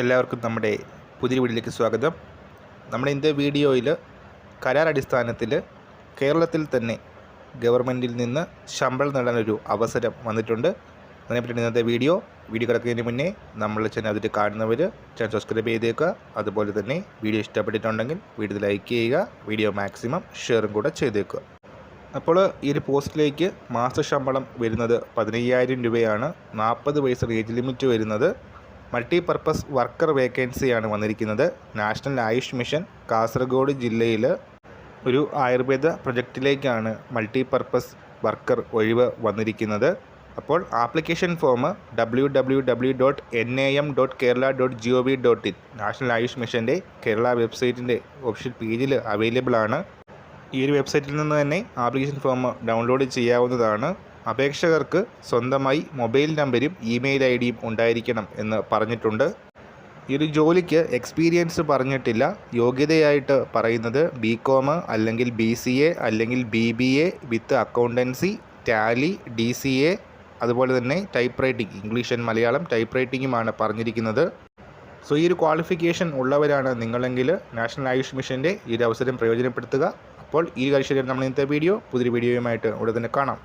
എല്ലാവർക്കും നമ്മുടെ പുതിയ വീഡിയോയിലേക്ക് സ്വാഗതം. നമ്മുടെ ഇന്നത്തെ വീഡിയോയിൽ കരാർ അടിസ്ഥാനത്തിൽ കേരളത്തിൽ തന്നെ ഗവൺമെന്റിൽ നിന്ന് ശമ്പളം നേടാനൊരു അവസരം വന്നിട്ടുണ്ട്. അതിനെപ്പറ്റി ഇന്നത്തെ വീഡിയോ വീഡിയോ കിടക്കുന്നതിന് മുന്നേ നമ്മൾ ചാനൽ അതിൽ കാണുന്നവർ ചാനൽ സബ്സ്ക്രൈബ് ചെയ്തേക്കുക. അതുപോലെ തന്നെ വീഡിയോ ഇഷ്ടപ്പെട്ടിട്ടുണ്ടെങ്കിൽ വീഡിയോ ലൈക്ക് ചെയ്യുക വീഡിയോ മാക്സിമം ഷെയറും കൂടെ ചെയ്തേക്കുക. അപ്പോൾ ഈ ഒരു പോസ്റ്റിലേക്ക് മാസ ശമ്പളം വരുന്നത് പതിനയ്യായിരം രൂപയാണ്. നാൽപ്പത് വയസ്സ് ഏജ് ലിമിറ്റ് വരുന്നത്. മൾട്ടി പർപ്പസ് വർക്കർ വേക്കൻസിയാണ് വന്നിരിക്കുന്നത്. നാഷണൽ ആയുഷ് മിഷൻ കാസർഗോഡ് ജില്ലയിൽ ഒരു ആയുർവേദ പ്രൊജക്റ്റിലേക്കാണ് മൾട്ടി പർപ്പസ് വർക്കർ ഒഴിവ് വന്നിരിക്കുന്നത്. അപ്പോൾ application form W W W dot N A M dot Kerala dot G O V dot in national AYUSH മിഷന്റെ കേരള വെബ്സൈറ്റിന്റെ ഒഫീഷ്യൽ പേജിൽ അവൈലബിൾ ആണ് ഈ ഒരു വെബ്സൈറ്റിൽ നിന്ന് തന്നെ ആപ്ലിക്കേഷൻ ഫോം ഡൗൺലോഡ് ചെയ്യാവുന്നതാണ്. അപേക്ഷകർക്ക് സ്വന്തമായി മൊബൈൽ നമ്പരും ഇമെയിൽ ഐ ഡിയും ഉണ്ടായിരിക്കണം എന്ന് പറഞ്ഞിട്ടുണ്ട്. ഈ ഒരു ജോലിക്ക് എക്സ്പീരിയൻസ് പറഞ്ഞിട്ടില്ല. യോഗ്യതയായിട്ട് പറയുന്നത് ബി കോം അല്ലെങ്കിൽ ബി സി എ അല്ലെങ്കിൽ B B A with accountancy Tally D C A അതുപോലെ തന്നെ type writing English and Malayalam type റൈറ്റിംഗുമാണ് പറഞ്ഞിരിക്കുന്നത്. സോ ഈ ഒരു ക്വാളിഫിക്കേഷൻ ഉള്ളവരാണ് നിങ്ങളെങ്കിൽ നാഷണൽ ആയുഷ് മിഷന്റെ ഈ ഒരു അവസരം പ്രയോജനപ്പെടുത്തുക. അപ്പോൾ ഈ കാഴ്ചയിൽ നമ്മൾ ഇന്നത്തെ വീഡിയോ പുതിയൊരു വീഡിയോയുമായിട്ട് ഉടൻ തന്നെ കാണാം.